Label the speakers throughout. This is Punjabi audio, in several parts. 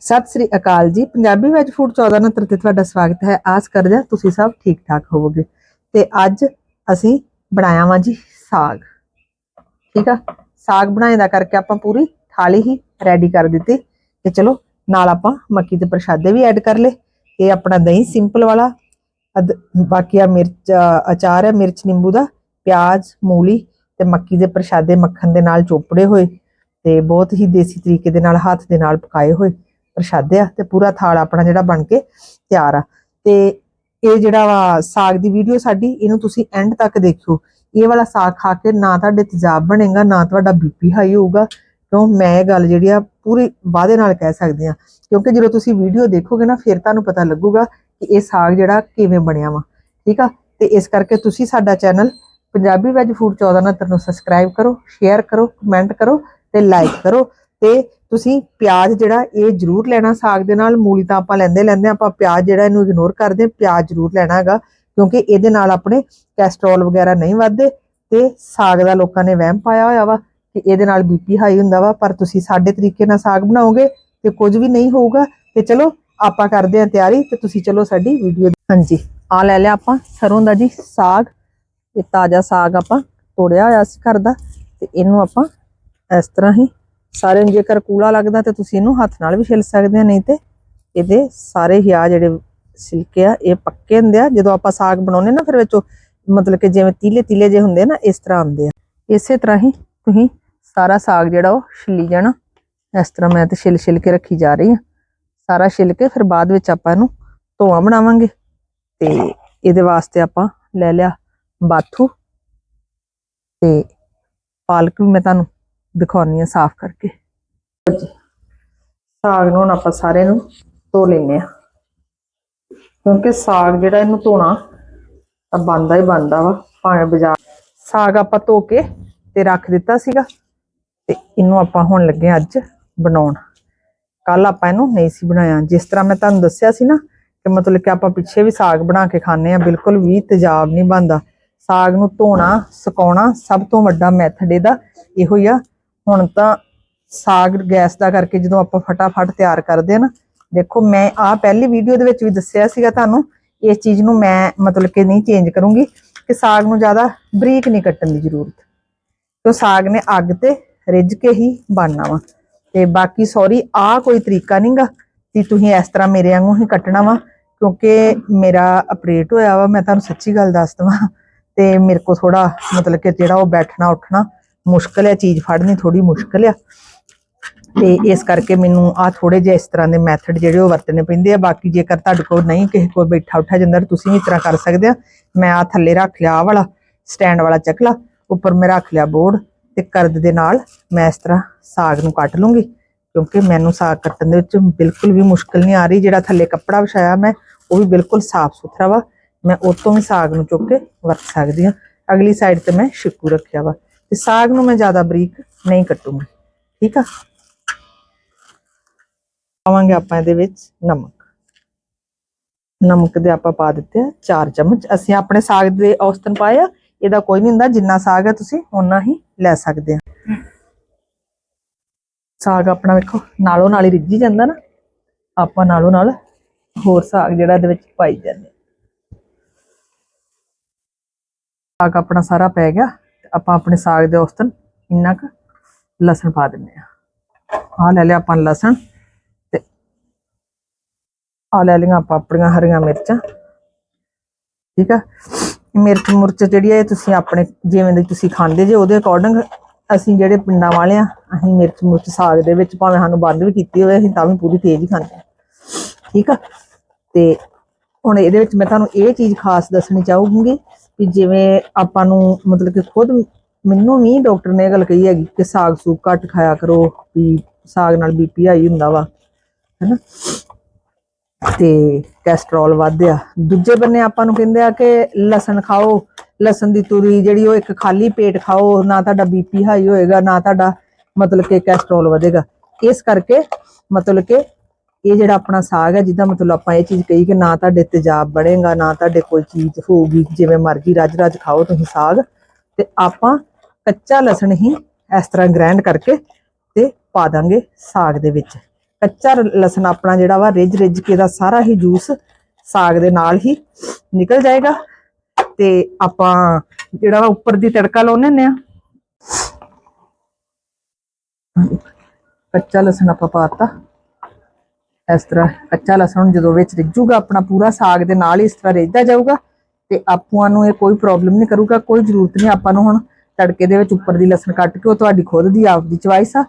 Speaker 1: ਸਤਿ ਸ੍ਰੀ ਅਕਾਲ ਜੀ। ਪੰਜਾਬੀ ਵੈਜ ਫੂਡ 1469 ਤੇ ਤੁਹਾਡਾ ਸਵਾਗਤ ਹੈ। ਆਸ ਕਰਦੇ ਹਾਂ ਤੁਸੀਂ ਸਭ ਠੀਕ ਠਾਕ ਹੋਵੋਗੇ। ਤੇ ਅੱਜ ਅਸੀਂ ਬਣਾਇਆ ਵਾਂ ਜੀ ਸਾਗ। ਠੀਕ ਆ? ਸਾਗ ਬਣਾਏ ਦਾ ਕਰਕੇ ਆਪਾਂ ਪੂਰੀ ਥਾਲੀ ਹੀ ਰੈਡੀ ਕਰ ਦਿੱਤੀ। ਤੇ ਚਲੋ, ਨਾਲ ਆਪਾਂ ਮੱਕੀ ਦੇ ਪ੍ਰਸ਼ਾਦੇ ਵੀ ਐਡ ਕਰ ਲੇ ਇਹ ਆਪਣਾ ਦਹੀਂ ਸਿੰਪਲ ਵਾਲਾ, ਅਦ- ਬਾਕੀ ਆ ਮਿਰਚ ਅਚਾਰ ਹੈ, ਮਿਰਚ, ਨਿੰਬੂ ਦਾ, ਪਿਆਜ਼, ਮੂਲੀ ਤੇ ਮੱਕੀ ਦੇ ਪ੍ਰਸ਼ਾਦੇ ਮੱਖਣ ਦੇ ਨਾਲ ਚੋਪੜੇ ਹੋਏ ਤੇ ਬਹੁਤ ਹੀ ਦੇਸੀ ਤਰੀਕੇ ਦੇ ਨਾਲ, ਹੱਥ ਦੇ ਨਾਲ ਪਕਾਏ ਹੋਏ। ਪ੍ਰਸ਼ਾਦੇ ਆ ਤੇ ਪੂਰਾ ਥਾਲ ਆਪਣਾ ਜਿਹੜਾ ਬਣ ਕੇ ਤਿਆਰ ਆ। ਤੇ ਇਹ ਜਿਹੜਾ ਵਾ ਸਾਗ ਦੀ ਵੀਡੀਓ ਸਾਡੀ, ਇਹਨੂੰ ਤੁਸੀਂ ਐਂਡ ਤੱਕ ਦੇਖਿਓ। ਇਹ ਵਾਲਾ ਸਾਗ ਖਾ ਕੇ ਨਾ ਤੁਹਾਡੇ ਤੇਜ਼ਾਬ ਬਣੇਗਾ, ਨਾ ਤੁਹਾਡਾ ਬੀਪੀ ਹਾਈ ਹੋਊਗਾ। ਕਿਉਂ? ਮੈਂ ਇਹ ਗੱਲ ਜਿਹੜੀ ਆ ਪੂਰੀ ਵਾਅਦੇ ਨਾਲ ਕਹਿ ਸਕਦੀ ਆ। ਕਿਉਂਕਿ ਜਦੋਂ ਤੁਸੀਂ ਵੀਡੀਓ ਦੇਖੋਗੇ ਨਾ, ਫਿਰ ਤੁਹਾਨੂੰ ਪਤਾ ਲੱਗੂਗਾ ਕਿ ਇਹ ਸਾਗ ਜਿਹੜਾ ਕਿਵੇਂ ਬਣਿਆ ਵਾ। ਠੀਕ ਆ? ਤੇ ਇਸ ਕਰਕੇ ਤੁਸੀਂ ਸਾਡਾ ਚੈਨਲ ਪੰਜਾਬੀ ਵੈਜ ਫੂਡ 1469 ਨੂੰ ਸਬਸਕ੍ਰਾਈਬ ਕਰੋ ਸ਼ੇਅਰ ਕਰੋ ਕਮੈਂਟ ਕਰੋ ਤੇ ਲਾਈਕ ਕਰੋ ਤੇ ਤੁਸੀਂ ਪਿਆਜ਼ ਜਿਹੜਾ ਇਹ ਜ਼ਰੂਰ ਲੈਣਾ ਸਾਗ ਦੇ ਨਾਲ ਮੂਲੀ ਤਾਂ ਆਪਾਂ ਲੈਂਦੇ ਲੈਂਦੇ ਹਾਂ, ਆਪਾਂ ਪਿਆਜ਼ ਜਿਹੜਾ ਇਹਨੂੰ ਇਗਨੋਰ ਕਰਦੇ ਹਾਂ, ਪਿਆਜ਼ ਜ਼ਰੂਰ ਲੈਣਾ ਹੈਗਾ ਕਿਉਂਕਿ ਇਹਦੇ ਨਾਲ ਆਪਣੇ ਕੈਸਟਰੋਲ ਵਗੈਰਾ ਨਹੀਂ ਵੱਧਦੇ ਤੇ ਸਾਗ ਦਾ ਲੋਕਾਂ ਨੇ ਵਹਿਮ ਪਾਇਆ ਹੋਇਆ ਵਾ ਕਿ ਇਹਦੇ ਨਾਲ ਬੀਪੀ ਹਾਈ ਹੁੰਦਾ ਵਾ ਪਰ ਤੁਸੀਂ ਸਾਡੇ ਤਰੀਕੇ ਨਾਲ ਸਾਗ ਬਣਾਓਗੇ ਤੇ ਕੁਝ ਵੀ ਨਹੀਂ ਹੋਊਗਾ ਤੇ ਚਲੋ ਆਪਾਂ ਕਰਦੇ ਹਾਂ ਤਿਆਰੀ ਤੇ ਤੁਸੀਂ ਚਲੋ ਸਾਡੀ ਵੀਡੀਓ ਹਾਂਜੀ ਆ ਲੈ ਲਿਆ ਆਪਾਂ ਸਰੋਂ ਦਾ ਜੀ ਸਾਗ ਇਹ ਤਾਜ਼ਾ ਸਾਗ ਆਪਾਂ ਤੋੜਿਆ ਹੋਇਆ ਸੀ ਘਰ ਦਾ ਤੇ ਇਹਨੂੰ ਆਪਾਂ ਇਸ ਤਰ੍ਹਾਂ ਹੀ ਸਾਰੇ ਨੂੰ ਜੇਕਰ ਕੂਲਾ ਲੱਗਦਾ ਤੇ ਤੁਸੀਂ ਇਹਨੂੰ ਹੱਥ ਨਾਲ ਵੀ ਛਿੱਲ ਸਕਦੇ ਆ ਨਹੀਂ ਤੇ ਇਹਦੇ ਸਾਰੇ ਹੀ ਆ ਜਿਹੜੇ ਛਿਲਕੇ ਆ, ਇਹ ਪੱਕੇ ਹੁੰਦੇ ਆ। ਜਦੋਂ ਆਪਾਂ ਸਾਗ ਬਣਾਉਨੇ ਨਾ, ਫਿਰ ਵਿੱਚੋਂ ਮਤਲਬ ਕਿ ਜਿਵੇਂ ਤੀਲੇ ਤੀਲੇ ਜੇ ਹੁੰਦੇ ਆ ਨਾ, ਇਸ ਤਰ੍ਹਾਂ ਹੁੰਦੇ ਆ। ਇਸੇ ਤਰ੍ਹਾਂ ਹੀ ਤੁਸੀਂ ਸਾਰਾ ਸਾਗ ਜਿਹੜਾ ਉਹ ਛਿੱਲੀ ਜਾਣਾ। ਇਸ ਤਰ੍ਹਾਂ ਮੈਂ ਤੇ ਛਿੱਲ ਛਿਲ ਕੇ ਰੱਖੀ ਜਾ ਰਹੀ ਆ ਸਾਰਾ ਛਿੱਲ ਕੇ ਫਿਰ ਬਾਅਦ ਵਿੱਚ ਆਪਾਂ ਇਹਨੂੰ ਧੋਆ ਬਣਾਵਾਂਗੇ। ਤੇ ਇਹਦੇ ਵਾਸਤੇ ਆਪਾਂ ਲੈ ਲਿਆ ਬਾਥੂ। ਤੇ ਪਾਲਕ ਵੀ ਮੈਂ ਤੁਹਾਨੂੰ ਦਿਖਾਉਣੀ ਆ ਸਾਫ਼ ਕਰਕੇ। ਸਾਗ ਨੂੰ ਹੁਣ ਆਪਾਂ ਸਾਰੇ ਨੂੰ ਧੋ ਲੈਨੇ ਆ। ਕਿਉਂਕਿ ਸਾਗ ਜਿਹੜਾ ਇਹਨੂੰ ਧੋਣਾ, ਤਾਂ ਬੰਦਾ ਹੀ ਬੰਦਾ ਵਾ, ਭਾਵੇਂ ਬਾਜ਼ਾਰ। ਸਾਗ ਆਪਾਂ ਧੋ ਕੇ ਤੇ ਰੱਖ ਦਿੱਤਾ ਸੀਗਾ, ਤੇ ਇਹਨੂੰ ਆਪਾਂ ਹੁਣ ਲੱਗੇ ਹਾਂ ਅੱਜ ਬਣਾਉਣ। ਕੱਲ ਆਪਾਂ ਇਹਨੂੰ ਨਹੀਂ ਸੀ ਬਣਾਇਆ। ਜਿਸ ਤਰ੍ਹਾਂ ਮੈਂ ਤੁਹਾਨੂੰ ਦੱਸਿਆ ਸੀ ਨਾ, ਕਿ ਮਤਲਬ ਕਿ ਆਪਾਂ ਪਿੱਛੇ ਵੀ ਸਾਗ ਬਣਾ ਕੇ ਖਾਂਦੇ ਆ ਬਿਲਕੁਲ ਵੀ ਤੇਜ਼ਾਬ ਨਹੀਂ ਬਣਦਾ। ਸਾਗ ਨੂੰ ਧੋਣਾ, ਸੁਕਾਉਣਾ ਸਭ ਤੋਂ ਵੱਡਾ ਮੈਥਡ ਇਹਦਾ ਇਹੋ ਹੀ ਆ ਹੁਣ ਤਾਂ ਸਾਗ ਗੈਸ ਦਾ ਕਰਕੇ ਜਦੋਂ ਆਪਾਂ ਫਟਾਫਟ ਤਿਆਰ ਕਰਦੇ ਆ ਨਾ, ਦੇਖੋ ਮੈਂ ਆ ਪਹਿਲੀ ਵੀਡੀਓ ਦੇ ਵਿੱਚ ਵੀ ਦੱਸਿਆ ਸੀਗਾ ਤੁਹਾਨੂੰ, ਇਸ ਚੀਜ਼ ਨੂੰ ਮੈਂ ਮਤਲਬ ਕਿ ਨਹੀਂ ਚੇਂਜ ਕਰੂੰਗੀ ਕਿ ਸਾਗ ਨੂੰ ਜ਼ਿਆਦਾ ਬਰੀਕ ਨਹੀਂ ਕੱਟਣ ਦੀ ਜ਼ਰੂਰਤ। ਕਿਉਂ ਸਾਗ ਨੇ ਅੱਗ ਤੇ ਰਿੱਝ ਕੇ ਹੀ ਬਣਨਾ ਵਾ। ਤੇ ਬਾਕੀ ਸੌਰੀ ਆ ਕੋਈ ਤਰੀਕਾ ਨਹੀਂਗਾ ਕਿ ਤੁਸੀਂ ਇਸ ਤਰ੍ਹਾਂ ਮੇਰੇ ਵਾਂਗੂ ਹੀ ਕੱਟਣਾ ਵਾ, ਕਿਉਂਕਿ ਮੇਰਾ ਆਪਰੇਟ ਹੋਇਆ ਵਾ, ਮੈਂ ਤੁਹਾਨੂੰ ਸੱਚੀ ਗੱਲ ਦੱਸ ਦਵਾਂ। ਤੇ ਮੇਰੇ ਕੋ ਥੋੜਾ ਮਤਲਬ ਕਿ ਜਿਹੜਾ ਉਹ ਬੈਠਣਾ ਉੱਠਣਾ ਮੁਸ਼ਕਲ ਹੈ ਚੀਜ਼ ਫੜਨੀ ਥੋੜੀ ਮੁਸ਼ਕਲ ਆ। ਤੇ ਇਸ ਕਰਕੇ ਮੈਨੂੰ ਆ ਥੋੜੇ ਜਿਹੇ ਇਸ ਤਰ੍ਹਾਂ ਦੇ ਮੈਥਡ ਜਿਹੜੇ ਉਹ ਵਰਤਣੇ ਪੈਂਦੇ ਆ। ਬਾਕੀ ਜੇਕਰ ਤੁਹਾਡੇ ਕੋਲ ਨਹੀਂ ਕਿਸੇ ਕੋਲ ਬੈਠਾ ਉੱਠਾ ਜਾਂਦਾ ਤੁਸੀਂ ਵੀ ਇਸ ਤਰ੍ਹਾਂ ਕਰ ਸਕਦੇ ਆ। ਮੈਂ ਆ ਥੱਲੇ ਰੱਖ ਲਿਆ ਆਹ ਵਾਲਾ ਸਟੈਂਡ ਵਾਲਾ ਚੱਕਲਾ, ਉੱਪਰ ਮੈਂ ਰੱਖ ਲਿਆ ਬੋਰਡ ਤੇ ਕਰਦ ਦੇ ਨਾਲ ਮੈਂ ਇਸ ਤਰ੍ਹਾਂ ਸਾਗ ਨੂੰ ਕੱਟ ਲੂੰਗੀ। ਕਿਉਂਕਿ ਮੈਨੂੰ ਸਾਗ ਕੱਟਣ ਦੇ ਵਿੱਚ ਬਿਲਕੁਲ ਵੀ ਮੁਸ਼ਕਲ ਨਹੀਂ ਆ ਰਹੀ। ਜਿਹੜਾ ਥੱਲੇ ਕੱਪੜਾ ਵਿਛਾਇਆ ਮੈਂ, ਉਹ ਵੀ ਬਿਲਕੁਲ ਸਾਫ਼ ਸੁਥਰਾ ਵਾ। ਮੈਂ ਉਹ ਤੋਂ ਵੀ ਸਾਗ ਨੂੰ ਚੁੱਕ ਕੇ ਵਰਤ ਸਕਦੀ ਹਾਂ। ਅਗਲੀ ਸਾਈਡ ਤੇ ਮੈਂ ਸ਼ਿਕੂ ਰੱਖਿਆ ਵਾ। ਤੇ ਸਾਗ ਨੂੰ ਮੈਂ ਜ਼ਿਆਦਾ ਬਰੀਕ ਨਹੀਂ ਕੱਟੂੰਗੀ, ਠੀਕ ਆ? ਪਾਵਾਂਗੇ ਆਪਾਂ ਇਹਦੇ ਵਿੱਚ ਨਮਕ। ਨਮਕ ਦੇ ਆਪਾਂ ਪਾ ਦਿੱਤੇ ਆ 4 ਚਮਚ। ਅਸੀਂ ਆਪਣੇ ਸਾਗ ਦੇ ਔਸਤਨ ਪਾਏ ਆ, ਇਹਦਾ ਕੋਈ ਨਹੀਂ ਹੁੰਦਾ, ਜਿੰਨਾ ਸਾਗ ਹੈ ਤੁਸੀਂ ਓਨਾ ਹੀ ਲੈ ਸਕਦੇ ਆ। ਸਾਗ ਆਪਣਾ ਵੇਖੋ, ਨਾਲੋਂ ਨਾਲ ਹੀ ਰਿੱਝੀ ਜਾਂਦਾ ਨਾ। ਆਪਾਂ ਨਾਲੋਂ ਨਾਲ ਹੋਰ ਸਾਗ ਜਿਹੜਾ ਇਹਦੇ ਵਿੱਚ ਪਾਈ ਜਾਂਦੇ ਸਾਗ ਆਪਣਾ ਸਾਰਾ ਪੈ ਗਿਆ। ਆਪਾਂ ਆਪਣੇ ਸਾਗ ਦੇ ਔਸਤਨ ਇੰਨਾ ਕੁ ਲਸਣ ਪਾ ਦਿੰਦੇ ਆ ਆਹ ਲੈ ਲਿਆ ਆਪਾਂ ਲਸਣ ਤੇ ਆ ਲੈ ਲਈਆਂ ਆਪਾਂ ਆਪਣੀਆਂ ਹਰੀਆਂ ਮਿਰਚਾਂ। ਠੀਕ ਆ? ਮਿਰਚ ਮੁਰਚ ਜਿਹੜੀ ਹੈ ਤੁਸੀਂ ਆਪਣੇ ਜਿਵੇਂ ਦੀ ਤੁਸੀਂ ਖਾਂਦੇ ਜੇ, ਉਹਦੇ ਅਕੋਰਡਿੰਗ ਅਸੀਂ ਜਿਹੜੇ ਪਿੰਡਾਂ ਵਾਲੇ ਆ, ਅਸੀਂ ਮਿਰਚ ਮੁਰਚ ਸਾਗ ਦੇ ਵਿੱਚ ਭਾਵੇਂ ਸਾਨੂੰ ਬੰਦ ਵੀ ਕੀਤੀ ਹੋਵੇ, ਅਸੀਂ ਤਾਂ ਵੀ ਪੂਰੀ ਤੇਜ਼ ਹੀ ਖਾਂਦੇ ਹਾਂ। ਠੀਕ ਆ? ਤੇ ਹੁਣ ਇਹਦੇ ਵਿੱਚ ਮੈਂ ਤੁਹਾਨੂੰ ਇਹ ਚੀਜ਼ ਖਾਸ ਦੱਸਣੀ ਚਾਹੂੰਗੀ ਕਿ ਜਿਵੇਂ ਆਪਾਂ ਨੂੰ ਮਤਲਬ ਕਿ ਖੁਦ ਮੈਨੂੰ ਵੀ ਡਾਕਟਰ ਨੇ ਇਹ ਗੱਲ ਕਹੀ ਹੈਗੀ ਕਿ ਸਾਗ ਸੂਗ ਘੱਟ ਖਾਇਆ ਕਰੋ, ਵੀ ਸਾਗ ਨਾਲ ਬੀਪੀ ਹਾਈ ਹੁੰਦਾ ਵਾ, ਹੈਨਾ? ਤੇ ਕੈਸਟਰੋਲ ਵਧਿਆ ਦੂਜੇ ਬੰਨੇ ਆਪਾਂ ਨੂੰ ਕਹਿੰਦੇ ਆ ਕਿ ਲਸਣ ਖਾਓ, ਲਸਣ ਦੀ ਤੁਰੀ ਜਿਹੜੀ ਉਹ ਇੱਕ ਖਾਲੀ ਪੇਟ ਖਾਓ, ਨਾ ਤੁਹਾਡਾ ਬੀਪੀ ਹਾਈ ਹੋਏਗਾ, ਨਾ ਤੁਹਾਡਾ ਮਤਲਬ ਕਿ ਕੈਸਟਰੋਲ ਵਧੇਗਾ। ਇਸ ਕਰਕੇ ਮਤਲਬ ਕਿ ਇਹ ਜਿਹੜਾ ਆਪਣਾ ਸਾਗ ਹੈ ਜਿਹਦਾ ਮਤਲਬ ਆਪਾਂ ਇਹ ਚੀਜ਼ ਕਹੀ ਕਿ ਨਾ ਤੁਹਾਡੇ ਤੇਜ਼ਾਬ ਬਣੇਗਾ, ਨਾ ਤੁਹਾਡੇ ਕੋਈ ਚੀਜ਼ ਹੋਊਗੀ, ਜਿਵੇਂ ਮਰਜ਼ੀ ਰੱਜ ਰੱਜ ਖਾਓ ਤੁਸੀਂ ਸਾਗ, ਤੇ ਆਪਾਂ ਕੱਚਾ ਲਸਣ ਹੀ ਇਸ ਤਰ੍ਹਾਂ ਗ੍ਰਾਈਂਡ ਕਰਕੇ ਤੇ ਪਾ ਦਾਂਗੇ ਸਾਗ ਦੇ ਵਿੱਚ। ਕੱਚਾ ਲਸਣ ਆਪਣਾ ਜਿਹੜਾ ਵਾ ਰਿੱਝ ਰਿੱਝ ਕੇ ਦਾ ਸਾਰਾ ਹੀ ਜੂਸ ਸਾਗ ਦੇ ਨਾਲ ਹੀ ਨਿਕਲ ਜਾਏਗਾ। ਤੇ ਆਪਾਂ ਜਿਹੜਾ ਵਾ ਉੱਪਰ ਦੀ ਤੜਕਾ ਲਾਉਂਦੇ ਹੁੰਦੇ ਆ। ਕੱਚਾ ਲਸਣ ਆਪਾਂ ਪਾਤਾ ਇਸ ਤਰ੍ਹਾਂ ਕੱਚਾ ਲਸਣ ਜਦੋਂ ਵਿੱਚ ਰਿੱਝੂਗਾ ਆਪਣਾ ਪੂਰਾ ਸਾਗ ਦੇ ਨਾਲ ਹੀ ਇਸ ਤਰ੍ਹਾਂ ਰਿੱਝਦਾ ਜਾਊਗਾ ਤੇ ਆਪਾਂ ਨੂੰ ਇਹ ਕੋਈ ਪ੍ਰੋਬਲਮ ਨਹੀਂ ਕਰੂਗਾ, ਕੋਈ ਜ਼ਰੂਰਤ ਨਹੀਂ ਆਪਾਂ ਨੂੰ ਹੁਣ ਤੜਕੇ ਦੇ ਵਿੱਚ ਉੱਪਰ ਦੀ ਲਸਣ ਕੱਟ ਕੇ ਉਹ ਤੁਹਾਡੀ ਖੁਦ ਦੀ, ਆਪ ਦੀ ਚੁਆਇਸ ਆ।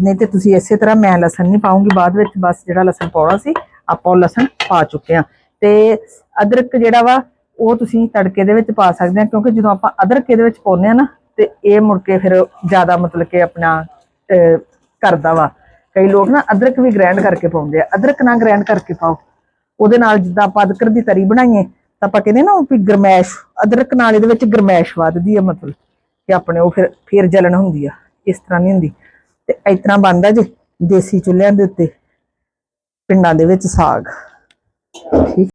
Speaker 1: ਨਹੀਂ ਤੇ ਤੁਸੀਂ ਇਸੇ ਤਰ੍ਹਾਂ ਮੈਂ ਲਸਣ ਨਹੀਂ ਪਾਉਂਗੀ, ਬਾਅਦ ਵਿੱਚ ਬਸ ਜਿਹੜਾ ਲਸਣ ਪਾਉਣਾ ਸੀ, ਆਪਾਂ ਉਹ ਲਸਣ ਪਾ ਚੁੱਕੇ ਆ ਤੇ ਅਦਰਕ ਜਿਹੜਾ ਵਾ, ਉਹ ਤੁਸੀਂ ਤੜਕੇ ਦੇ ਵਿੱਚ ਪਾ ਸਕਦੇ ਆ ਕਿਉਂਕਿ ਜਦੋਂ ਆਪਾਂ ਅਦਰਕ ਇਹਦੇ ਵਿੱਚ ਪਾਉਂਦੇ ਆ ਨਾ, ਤੇ ਇਹ ਮੁੜ ਕੇ ਫਿਰ ਜ਼ਿਆਦਾ ਮਤਲਬ ਕਿ ਆਪਣਾ ਕਰਦਾ ਵਾ। ਕਈ ਲੋਕ ਨਾ ਅਦਰਕ ਵੀ ਗ੍ਰਾਈਂਡ ਕਰਕੇ ਪਾਉਂਦੇ ਆ। ਅਦਰਕ ਨਾ ਗ੍ਰਾਈਂਡ ਕਰਕੇ ਪਾਓ। ਉਹਦੇ ਨਾਲ ਜਿੱਦਾਂ ਆਪਾਂ ਅਦਰਕ ਦੀ ਤਰੀ ਬਣਾਈਏ, ਤਾਂ ਆਪਾਂ ਕਹਿੰਦੇ ਨਾ ਉਹ ਵੀ ਗਰਮੈਸ਼, ਅਦਰਕ ਨਾਲ ਇਹਦੇ ਵਿੱਚ ਗਰਮੈਸ਼ ਵੱਧਦੀ ਆ ਮਤਲਬ ਕਿ ਆਪਣੇ ਉਹ ਫਿਰ, ਫੇਰ ਜਲਣ ਹੁੰਦੀ ਆ, ਇਸ ਤਰ੍ਹਾਂ ਨਹੀਂ ਹੁੰਦੀ। ਤੇ ਇਸ ਤਰ੍ਹਾਂ ਬਣਦਾ ਜੇ ਦੇਸੀ ਚੁੱਲ੍ਹਿਆਂ ਦੇ ਉੱਤੇ, ਪਿੰਡਾਂ ਦੇ ਵਿੱਚ ਸਾਗ। ਠੀਕ।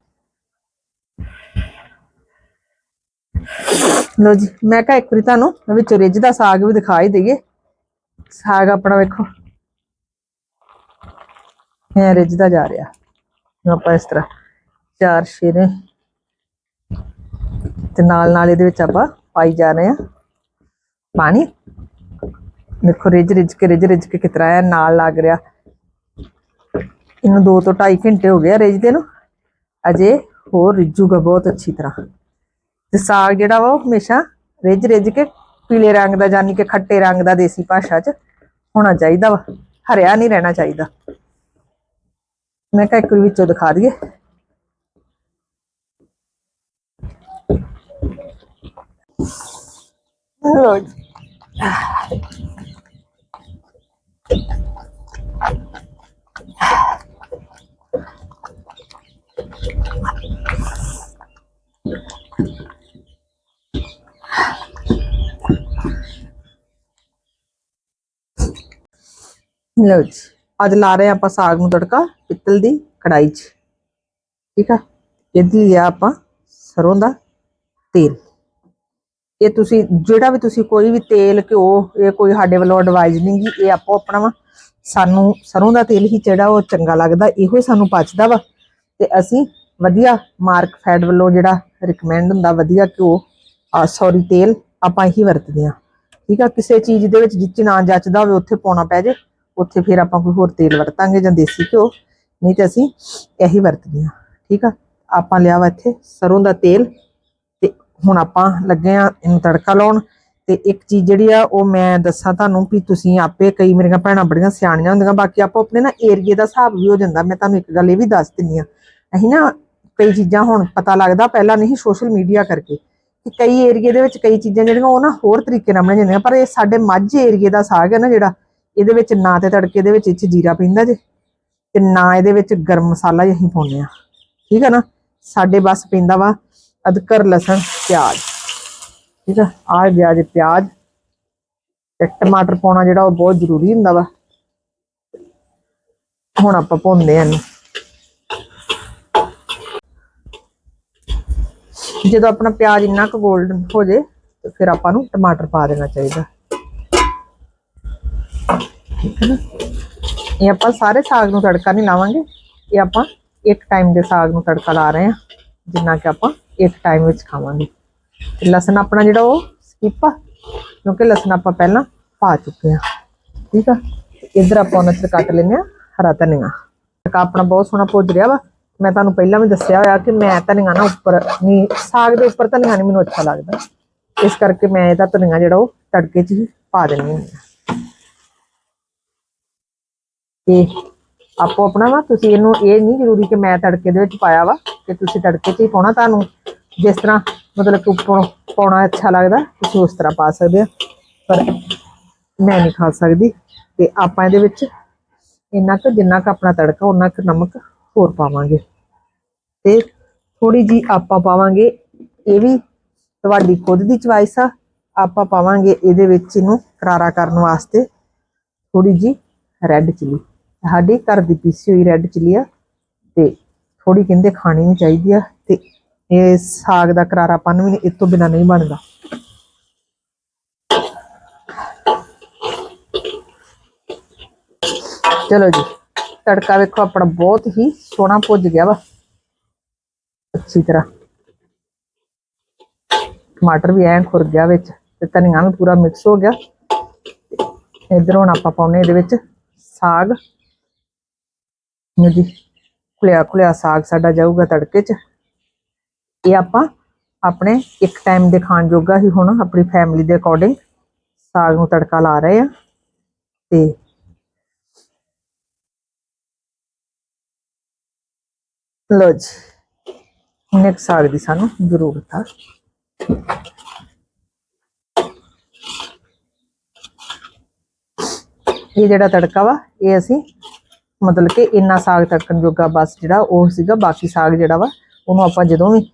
Speaker 1: ਲੋ ਜੀ, ਮੈਂ ਕਿਹਾ ਇੱਕ ਵਾਰੀ ਤੁਹਾਨੂੰ ਵਿੱਚ ਰਿੱਝ ਦਾ ਸਾਗ ਵੀ ਦਿਖਾ ਹੀ ਦਈਏ। ਸਾਗ ਆਪਣਾ ਵੇਖੋ। ਇਹ ਰਿੱਝਦਾ ਜਾ ਰਿਹਾ। ਆਪਾਂ ਇਸ ਤਰ੍ਹਾਂ ਚਾਰ ਸ਼ੇਰੇ ਤੇ ਨਾਲ ਨਾਲ ਇਹਦੇ ਵਿੱਚ ਆਪਾਂ ਪਾਈ ਜਾ ਰਹੇ ਆ ਪਾਣੀ। ਦੇਖੋ ਰਿੱਝ ਰਿੱਝ ਕੇ ਰਿੱਝ ਰਿੱਝ ਕੇ ਕਿਤਰਾ ਹੈ, ਨਾਲ ਲੱਗ ਰਿਹਾ। ਇਹਨੂੰ 2 ਤੋਂ 2.5 ਘੰਟੇ ਹੋ ਗਏ ਆ ਰਿੱਝਦੇ ਨੂੰ। ਅਜੇ ਹੋਰ ਰਿੱਝੂਗਾ ਬਹੁਤ ਅੱਛੀ ਤਰ੍ਹਾਂ। ਤੇ ਸਾਗ ਜਿਹੜਾ ਵਾ ਉਹ ਹਮੇਸ਼ਾ ਰਿੱਝ ਰਿੱਝ ਕੇ ਪੀਲੇ ਰੰਗ ਦਾ, ਯਾਨੀ ਕਿ ਖੱਟੇ ਰੰਗ ਦਾ ਦੇਸੀ ਭਾਸ਼ਾ 'ਚ ਹੋਣਾ ਚਾਹੀਦਾ ਵਾ। ਹਰਿਆ ਨਹੀਂ ਰਹਿਣਾ ਚਾਹੀਦਾ। ਮੈਂ ਕਿਹਾ ਇੱਕ ਵਿੱਚੋਂ ਦਿਖਾ ਦਈਏ। ਲਓ ਜੀ ਅੱਜ ਲਾ ਰਹੇ ਹਾਂ ਆਪਾਂ ਸਾਗ ਨੂੰ ਤੜਕਾ, ਪਿੱਤਲ ਦੀ ਕੜਾਈ 'ਚ। ਠੀਕ ਆ? ਇਹਦੀ ਲਿਆ ਆਪਾਂ ਸਰੋਂ ਦਾ ਤੇਲ। ਇਹ ਤੁਸੀਂ, ਜਿਹੜਾ ਵੀ ਤੁਸੀਂ ਕੋਈ ਵੀ ਤੇਲ, ਘਿਓ, ਇਹ ਕੋਈ ਸਾਡੇ ਵੱਲੋਂ ਐਡਵਾਈਜ਼ ਨਹੀਂ ਗੀ, ਇਹ ਆਪੋ ਆਪਣਾ ਵਾ। ਸਾਨੂੰ ਸਰੋਂ ਦਾ ਤੇਲ ਹੀ ਜਿਹੜਾ ਉਹ ਚੰਗਾ ਲੱਗਦਾ, ਇਹੋ ਹੀ ਸਾਨੂੰ ਪਚਦਾ ਵਾ। ਤੇ ਅਸੀਂ ਵਧੀਆ ਮਾਰਕ ਫੈਡ ਵੱਲੋਂ ਜਿਹੜਾ ਰਿਕਮੈਂਡ ਹੁੰਦਾ, ਵਧੀਆ ਘਿਓ, ਆ ਸੌਰੀ ਤੇਲ ਆਪਾਂ ਹੀ ਵਰਤਦੇ ਆ ਠੀਕ ਆ? ਕਿਸੇ ਚੀਜ਼ ਦੇ ਵਿੱਚ ਜਿੱਚ ਨਾ ਜੱਚਦਾ ਹੋਵੇ, ਉੱਥੇ ਪਾਉਣਾ ਪੈ ਜੇ। ਉੱਥੇ ਫਿਰ ਆਪਾਂ ਕੋਈ ਹੋਰ ਤੇਲ ਵਰਤਾਂਗੇ ਜਾਂ ਦੇਸੀ ਘਿਓ। ਨਹੀਂ ਤੇ ਅਸੀਂ ਇਹੀ ਵਰਤਦੇ ਆ ਠੀਕ ਆ? ਆਪਾਂ ਲਿਆ ਵਾ ਇੱਥੇ ਸਰੋਂ ਦਾ ਤੇਲ ਤੇ ਹੁਣ ਆਪਾਂ ਲੱਗੇ ਆ ਇਹਨੂੰ ਤੜਕਾ ਲਾਉਣ। ਤੇ ਇੱਕ ਚੀਜ਼ ਜਿਹੜੀ ਆ, ਉਹ ਮੈਂ ਦੱਸਾਂ ਤੁਹਾਨੂੰ ਵੀ ਤੁਸੀਂ ਆਪੇ, ਕਈ ਮੇਰੀਆਂ ਭੈਣਾਂ ਬੜੀਆਂ ਸਿਆਣੀਆਂ ਹੁੰਦੀਆਂ, ਬਾਕੀ ਆਪੋ ਆਪਣੇ ਨਾ ਏਰੀਏ ਦਾ ਹਿਸਾਬ ਵੀ ਹੋ ਜਾਂਦਾ। ਮੈਂ ਤੁਹਾਨੂੰ ਇੱਕ ਗੱਲ ਇਹ ਵੀ ਦੱਸ ਦਿੰਨੀ ਆ ਅਸੀਂ ਨਾ ਕਈ ਚੀਜ਼ਾਂ ਹੁਣ ਪਤਾ ਲੱਗਦਾ, ਪਹਿਲਾਂ ਨਹੀਂ ਸੋਸ਼ਲ ਮੀਡੀਆ ਕਰਕੇ ਕਿ ਕਈ ਏਰੀਏ ਦੇ ਵਿੱਚ ਕਈ ਚੀਜ਼ਾਂ ਜਿਹੜੀਆਂ ਉਹ ਨਾ ਹੋਰ ਤਰੀਕੇ ਨਾਲ ਬਣਾਈਆਂ ਜਾਂਦੀਆਂ, ਪਰ ਇਹ ਸਾਡੇ ਮਾਝੇ ਏਰੀਏ ਦਾ ਸਾਗ ਹੈ ਨਾ ਜਿਹੜਾ ਇਹਦੇ ਵਿੱਚ ਨਾ ਤੇ ਤੜਕੇ ਦੇ ਵਿੱਚ ਇਹ ਜੀਰਾ ਪੈਂਦਾ ਜੇ, ਤੇ ਨਾ ਇਹਦੇ ਵਿੱਚ ਗਰਮ ਮਸਾਲਾ ਹੀ ਅਸੀਂ ਪਾਉਂਦੇ ਆ ਠੀਕ ਹੈ ਨਾ? ਸਾਡੇ ਬਸ ਪੈਂਦਾ ਵਾ ਅਦਕਰ, ਲਸਣ, ਪਿਆਜ਼। ਠੀਕ ਆ? ਆ ਗਿਆ ਜੇ ਪਿਆਜ਼। ਤੇ ਟਮਾਟਰ ਪਾਉਣਾ ਜਿਹੜਾ ਉਹ ਬਹੁਤ ਜ਼ਰੂਰੀ ਹੁੰਦਾ ਵਾ। ਹੁਣ ਆਪਾਂ ਪਾਉਂਦੇ ਆਂ ਇਹਨੂੰ। ਜਦੋਂ ਆਪਣਾ ਪਿਆਜ਼ ਇੰਨਾ ਕੁ 골ਡਨ ਹੋ ਜੇ, ਤੇ ਫਿਰ ਆਪਾਂ ਨੂੰ ਟਮਾਟਰ ਪਾ ਦੇਣਾ ਚਾਹੀਦਾ। ਠੀਕ ਹੈ ਨਾ? ਇਹ ਆਪਾਂ ਸਾਰੇ ਸਾਗ ਨੂੰ ਤੜਕਾ ਨਹੀਂ ਲਾਵਾਂਗੇ। ਇਹ ਆਪਾਂ ਇੱਕ ਟਾਈਮ ਦੇ ਸਾਗ ਨੂੰ ਤੜਕਾ ਲਾ ਰਹੇ ਹਾਂ, ਜਿੰਨਾ ਕਿ ਆਪਾਂ ਇੱਕ ਟਾਈਮ ਵਿੱਚ ਖਾਵਾਂਗੇ। ਤੇ ਲਸਣ ਆਪਣਾ ਜਿਹੜਾ ਉਹ ਸਕਿਪ ਆ, ਕਿਉਂਕਿ ਲਸਣ ਆਪਾਂ ਪਹਿਲਾਂ ਪਾ ਚੁੱਕੇ ਆ ਠੀਕ ਆ? ਤੇ ਇੱਧਰ ਆਪਾਂ ਉਹਨਾਂ ਚ ਕੱਟ ਲੈਂਦੇ ਆ ਹਰਾ ਧਨੀਆ। ਤੜਕਾ ਆਪਣਾ ਬਹੁਤ ਸੋਹਣਾ ਭੁੱਜ ਰਿਹਾ ਵਾ। ਮੈਂ ਤੁਹਾਨੂੰ ਪਹਿਲਾਂ ਵੀ ਦੱਸਿਆ ਹੋਇਆ ਕਿ ਮੈਂ ਧਨੀਆ ਨਾ ਉੱਪਰ ਨਹੀਂ, ਸਾਗ ਦੇ ਉੱਪਰ ਧਨੀਆ ਨਹੀਂ ਮੈਨੂੰ ਅੱਛਾ ਲੱਗਦਾ। ਇਸ ਕਰਕੇ ਮੈਂ ਇਹਦਾ ਧਨੀਆ ਜਿਹੜਾ ਉਹ ਤੜਕੇ 'ਚ ਹੀ ਪਾ ਦਿੰਦੀ ਹਾਂ। ਤੇ ਆਪੋ ਆਪਣਾ ਵਾ, ਤੁਸੀਂ ਇਹਨੂੰ ਇਹ ਨਹੀਂ ਜ਼ਰੂਰੀ ਕਿ ਮੈਂ ਤੜਕੇ ਦੇ ਵਿੱਚ ਪਾਇਆ ਵਾ, ਕਿ ਤੁਸੀਂ ਤੜਕੇ 'ਚ ਹੀ ਪਾਉਣਾ ਤੁਹਾਨੂੰ, ਜਿਸ ਤਰ੍ਹਾਂ ਮਤਲਬ ਕਿ ਉੱਪਰੋਂ ਪਾਉਣਾ ਅੱਛਾ ਲੱਗਦਾ, ਤੁਸੀਂ ਉਸ ਤਰ੍ਹਾਂ ਪਾ ਸਕਦੇ ਹੋ। ਪਰ ਮੈਂ ਨਹੀਂ ਖਾ ਸਕਦੀ ਤੇ ਆਪਾਂ ਇਹਦੇ ਵਿੱਚ ਇੰਨਾ ਕੁ, ਜਿੰਨਾ ਕੁ ਆਪਣਾ ਤੜਕਾ ਉਹਨਾਂ ਕੁ ਨਮਕ ਹੋਰ ਪਾਵਾਂਗੇ। ਤੇ ਥੋੜੀ ਜੀ ਆਪਾਂ ਪਾਵਾਂਗੇ, ਇਹ ਵੀ ਤੁਹਾਡੀ ਖੁਦ ਦੀ ਚੁਆਇਸ ਆ, ਆਪਾਂ ਪਾਵਾਂਗੇ ਇਹਦੇ ਵਿੱਚ ਇਹਨੂੰ ਕਰਾਰਾ ਕਰਨ ਵਾਸਤੇ ਥੋੜੀ ਜੀ ਰੈੱਡ ਚਿਲੀ ਸਾਡੀ ਘਰ ਦੀ ਪੀਸੀ ਹੋਈ ਰੈੱਡ ਚਿੱਲੀ ਆ ਤੇ ਥੋੜੀ ਕਹਿੰਦੇ ਖਾਣੀ ਵੀ ਚਾਹੀਦੀ ਆ ਤੇ ਇਹ ਸਾਗ ਦਾ ਕਰਾਰਾਪਨ ਵੀ ਇਸ ਤੋਂ ਬਿਨਾ ਨਹੀਂ ਬਣਦਾ। ਚਲੋ ਜੀ, ਤੜਕਾ ਵੇਖੋ ਆਪਣਾ ਬਹੁਤ ਹੀ ਸੋਹਣਾ ਭੁੱਜ ਗਿਆ ਵਾ। ਅੱਛੀ ਤਰ੍ਹਾਂ। ਟਮਾਟਰ ਵੀ ਐਂ ਖੁਰ ਗਿਆ ਵਿੱਚ ਤੇ ਧਨੀਆ ਵੀ ਪੂਰਾ ਮਿਕਸ ਹੋ ਗਿਆ। ਇਧਰ ਹੁਣ ਆਪਾਂ ਪਾਉਨੇ ਇਹਦੇ ਵਿੱਚ ਸਾਗ। ਜੀ। ਖੁਲਿਆ ਖੁਲਿਆ ਸਾਗ ਸਾਡਾ ਜਾਊਗਾ ਤੜਕੇ 'ਚ। ਇਹ ਆਪਾਂ ਆਪਣੇ ਇੱਕ ਟਾਈਮ ਦੇ ਖਾਣ ਜੋਗਾ ਹੀ ਹੁਣ ਆਪਣੀ ਫੈਮਿਲੀ ਦੇ ਅਕੋਰਡਿੰਗ ਸਾਗ ਨੂੰ ਤੜਕਾ ਲਾ ਰਹੇ ਆ। ਤੇ ਲੋ ਜੀ ਇੰਨੇ ਕੁ ਸਾਗ ਦੀ ਸਾਨੂੰ ਜ਼ਰੂਰਤ ਆ। ਇਹ ਜਿਹੜਾ ਤੜਕਾ ਵਾ, ਇਹ ਅਸੀਂ ਮਤਲਬ ਕਿ ਇੰਨਾ ਸਾਗ ਤੜਕਣ ਜੋਗਾ ਬਸ ਜਿਹੜਾ ਉਹ ਸੀਗਾ, ਬਾਕੀ ਸਾਗ ਜਿਹੜਾ ਵਾ, ਉਹਨੂੰ ਆਪਾਂ ਜਦੋਂ ਵੀ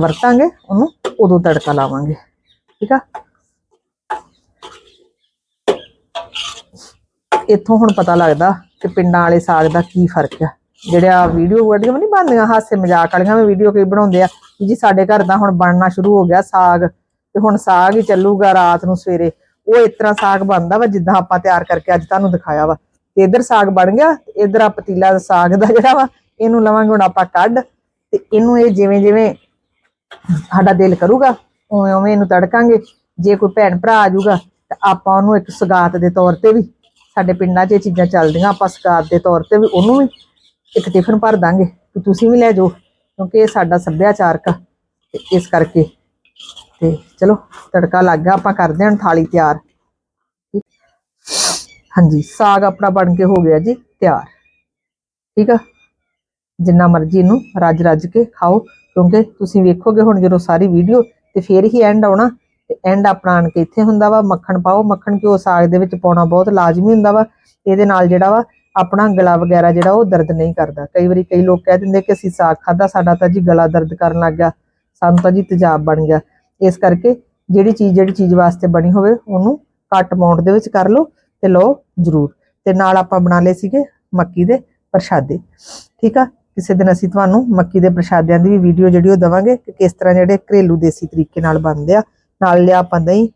Speaker 1: ਵਰਤਾਂਗੇ, ਉਹਨੂੰ ਉਦੋਂ ਤੜਕਾ ਲਾਵਾਂਗੇ। ਠੀਕ ਆ? ਇੱਥੋਂ ਹੁਣ ਪਤਾ ਲੱਗਦਾ ਕਿ ਪਿੰਡਾਂ ਵਾਲੇ ਸਾਗ ਦਾ ਕੀ ਫ਼ਰਕ ਆ। ਜਿਹੜਾ ਵੀਡੀਓ ਵੀਡੀਓ ਨਹੀਂ ਬਣਦੀਆਂ, ਹਾਸੇ ਮਜ਼ਾਕ ਵਾਲੀਆਂ ਵੀ ਵੀਡੀਓ ਕਈ ਬਣਾਉਂਦੇ ਆ ਕਿ ਜੀ ਸਾਡੇ ਘਰ ਦਾ ਹੁਣ ਬਣਨਾ ਸ਼ੁਰੂ ਹੋ ਗਿਆ ਸਾਗ ਤੇ ਹੁਣ ਸਾਗ ਹੀ ਚੱਲੂਗਾ ਰਾਤ ਨੂੰ ਸਵੇਰੇ। ਉਹ ਇਸ ਤਰ੍ਹਾਂ ਸਾਗ ਬਣਦਾ ਵਾ ਜਿੱਦਾਂ ਆਪਾਂ ਤਿਆਰ ਕਰਕੇ ਅੱਜ ਤੁਹਾਨੂੰ ਦਿਖਾਇਆ ਵਾ। ਤੇ ਇੱਧਰ ਸਾਗ ਬਣ ਗਿਆ, ਤੇ ਇੱਧਰ ਆ ਪਤੀਲਾ ਦਾ ਸਾਗ ਦਾ ਜਿਹੜਾ ਵਾ, ਇਹਨੂੰ ਲਵਾਂਗੇ ਹੁਣ ਆਪਾਂ ਕੱਢ, ਤੇ ਇਹਨੂੰ ਇਹ ਜਿਵੇਂ ਜਿਵੇਂ ਸਾਡਾ ਦਿਲ ਕਰੂਗਾ, ਉਵੇਂ ਉਵੇਂ ਇਹਨੂੰ ਤੜਕਾਂਗੇ। ਜੇ ਕੋਈ ਭੈਣ ਭਰਾ ਆ ਜਾਊਗਾ, ਤਾਂ ਆਪਾਂ ਉਹਨੂੰ ਇੱਕ ਸਗਾਤ ਦੇ ਤੌਰ ਤੇ ਵੀ, ਸਾਡੇ ਪਿੰਡਾਂ 'ਚ ਇਹ ਚੀਜ਼ਾਂ ਚੱਲਦੀਆਂ, ਆਪਾਂ ਸਗਾਤ ਦੇ ਤੌਰ ਤੇ ਵੀ ਉਹਨੂੰ ਵੀ ਇੱਕ ਟਿਫਨ ਭਰ ਦਾਂਗੇ ਕਿ ਤੁਸੀਂ ਵੀ ਲੈ ਜਾਓ, ਕਿਉਂਕਿ ਇਹ ਸਾਡਾ ਸੱਭਿਆਚਾਰਕ ਆ, ਤੇ ਇਸ ਕਰਕੇ। ਤੇ ਚਲੋ, ਤੜਕਾ ਲੱਗ ਗਿਆ, ਆਪਾਂ ਕਰਦੇ ਹਾਂ ਥਾਲੀ ਤਿਆਰ। ਹਾਂਜੀ। ਸਾਗ ਆਪਣਾ ਬਣ ਕੇ ਹੋ ਗਿਆ ਜੀ ਤਿਆਰ। ਠੀਕ ਆ? ਜਿੰਨਾ ਮਰਜ਼ੀ ਇਹਨੂੰ ਰੱਜ ਰੱਜ ਕੇ ਖਾਓ, ਕਿਉਂਕਿ ਤੁਸੀਂ ਵੇਖੋਗੇ ਹੁਣ ਜਦੋਂ ਸਾਰੀ ਵੀਡੀਓ ਤੇ ਫੇਰ ਹੀ ਐਂਡ ਆਉਣਾ, ਤੇ ਐਂਡ ਆਪਣਾ ਆਣ ਕੇ ਇੱਥੇ ਹੁੰਦਾ ਵਾ, ਮੱਖਣ ਪਾਓ, ਮੱਖਣ ਘਿਓ ਸਾਗ ਦੇ ਵਿੱਚ ਪਾਉਣਾ ਬਹੁਤ ਲਾਜ਼ਮੀ ਹੁੰਦਾ ਵਾ, ਇਹਦੇ ਨਾਲ ਜਿਹੜਾ ਵਾ ਆਪਣਾ ਗਲਾ ਵਗੈਰਾ ਜਿਹੜਾ ਉਹ ਦਰਦ ਨਹੀਂ ਕਰਦਾ। ਕਈ ਵਾਰੀ ਕਈ ਲੋਕ ਕਹਿ ਦਿੰਦੇ ਕਿ ਅਸੀਂ ਸਾਗ ਖਾਦਾ ਸਾਡਾ ਤਾਂ ਜੀ ਗਲਾ ਦਰਦ ਕਰਨ ਲੱਗ ਗਿਆ, ਸਾਨੂੰ ਤਾਂ ਜੀ ਤੇਜ਼ਾਬ ਬਣ ਗਿਆ। ਇਸ ਕਰਕੇ ਜਿਹੜੀ ਚੀਜ਼ ਜਿਹੜੀ ਚੀਜ਼ ਵਾਸਤੇ ਬਣੀ ਹੋਵੇ, ਉਹਨੂੰ ਘੱਟ ਅਮਾਉਂਟ ਦੇ ਵਿੱਚ ਕਰ ਲਓ ਤੇ ਲਓ ਜ਼ਰੂਰ। ਤੇ ਨਾਲ ਆਪਾਂ ਬਣਾ ਲਏ ਸੀਗੇ ਮੱਕੀ ਦੇ ਪ੍ਰਸ਼ਾਦੇ। ਠੀਕ ਆ? ਕਿਸੇ ਦਿਨ ਅਸੀਂ ਤੁਹਾਨੂੰ ਮੱਕੀ ਦੇ ਪ੍ਰਸ਼ਾਦਿਆਂ ਦੀ ਵੀ ਵੀਡੀਓ ਜਿਹੜੀ ਉਹ ਦਵਾਂਗੇ ਕਿ ਕਿਸ ਤਰ੍ਹਾਂ ਜਿਹੜੇ ਘਰੇਲੂ ਦੇਸੀ ਤਰੀਕੇ ਨਾਲ ਬਣਦੇ ਆ। ਨਾਲ ਲਿਆ ਆਪਾਂ ਦਹੀਂ,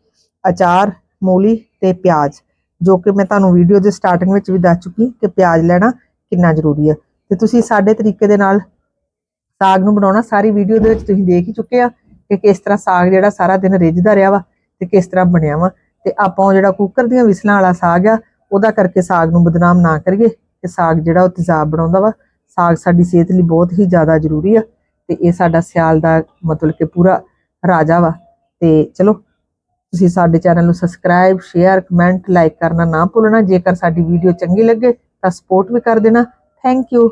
Speaker 1: ਅਚਾਰ, ਮੂਲੀ ਤੇ ਪਿਆਜ਼, ਜੋ ਕਿ ਮੈਂ ਤੁਹਾਨੂੰ ਵੀਡੀਓ ਦੇ ਸਟਾਰਟਿੰਗ ਵਿੱਚ ਵੀ ਦੱਸ ਚੁੱਕੀ ਕਿ ਪਿਆਜ਼ ਲੈਣਾ ਕਿੰਨਾ ਜ਼ਰੂਰੀ ਹੈ ਤੇ ਤੁਸੀਂ ਸਾਡੇ ਤਰੀਕੇ ਦੇ ਨਾਲ ਸਾਗ ਨੂੰ ਬਣਾਉਣਾ, ਸਾਰੀ ਵੀਡੀਓ ਦੇ ਵਿੱਚ ਤੁਸੀਂ ਦੇਖ ਹੀ ਚੁੱਕੇ ਆ ਕਿ ਕਿਸ ਤਰ੍ਹਾਂ ਸਾਗ ਜਿਹੜਾ ਸਾਰਾ ਦਿਨ ਰਿੱਝਦਾ ਰਿਹਾ ਵਾ ਤੇ ਕਿਸ ਤਰ੍ਹਾਂ ਬਣਿਆ ਵਾ। ਤੇ ਆਪਾਂ ਉਹ ਜਿਹੜਾ ਕੁੱਕਰ ਦੀਆਂ ਵਿਸਲਾਂ ਵਾਲਾ ਸਾਗ ਆ, ਉਹਦਾ ਕਰਕੇ ਸਾਗ ਨੂੰ ਬਦਨਾਮ ਨਾ ਕਰੀਏ ਕਿ ਸਾਗ ਜਿਹੜਾ ਉਹ ਤੇਜ਼ਾਬ ਬਣਾਉਂਦਾ ਵਾ। ਸਾਗ ਸਾਡੀ ਸਿਹਤ ਲਈ ਬਹੁਤ ਹੀ ਜ਼ਿਆਦਾ ਜ਼ਰੂਰੀ ਆ ਤੇ ਇਹ ਸਾਡਾ ਸਿਆਲ ਦਾ ਮਤਲਬ ਕਿ ਪੂਰਾ ਰਾਜਾ ਵਾ। ਤੇ ਚਲੋ, ਤੁਸੀਂ ਸਾਡੇ ਚੈਨਲ ਨੂੰ ਸਬਸਕ੍ਰਾਈਬ ਸ਼ੇਅਰ ਕਮੈਂਟ ਲਾਈਕ ਕਰਨਾ ਨਾ ਭੁੱਲਣਾ। ਜੇਕਰ ਸਾਡੀ ਵੀਡੀਓ ਚੰਗੀ ਲੱਗੇ ਤਾਂ ਸਪੋਰਟ ਵੀ ਕਰ ਦੇਣਾ। Thank you